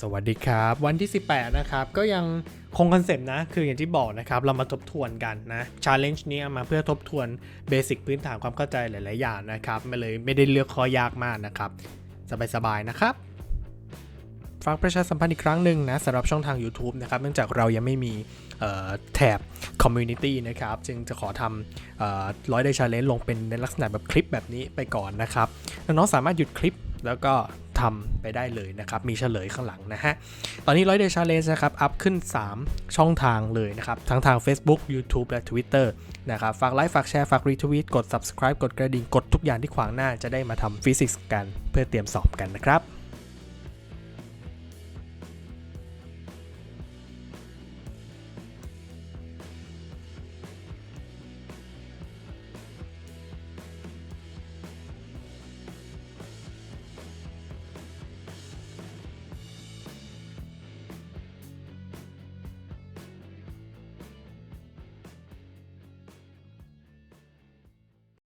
สวัสดีครับ วันที่ 18 นะครับ ก็ยังคงคอนเซปต์นะ คืออย่างที่บอกนะครับ เรามาทบทวนกันนะชาเลนจ์นี้มาเพื่อทบทวนเบสิกพื้นฐานความเข้าใจหลาย ๆ อย่างนะครับไม่เลยไม่ได้เลือกข้อยากมากนะครับ สบาย ๆ นะครับฝากประชาสัมพันธ์อีกครั้งหนึ่งนะสำหรับช่องทาง YouTube นะครับ เนื่องจากเรายังไม่มีแถบ Community นะครับ จึงจะขอทำร้อยได้ชาเลนจ์ลงเป็นในลักษณะแบบคลิปแบบนี้ไปก่อนนะครับ น้องๆสามารถหยุดคลิปแล้วก็ ทำไปได้เลยนะครับ มีเฉลยข้างหลังนะฮะ ตอนนี้ร้อยเดย์ชาเลนจ์นะครับ อัพขึ้น 3 ช่องทางเลยนะครับ ทั้งทาง Facebook YouTube และ Twitter นะครับ ฝากไลค์ ฝากแชร์ ฝากรีทวีตกด subscribe กดกระดิ่ง กดทุกอย่างที่ขวางหน้าจะได้มาทำฟิสิกส์กัน เพื่อเตรียมสอบกันนะครับ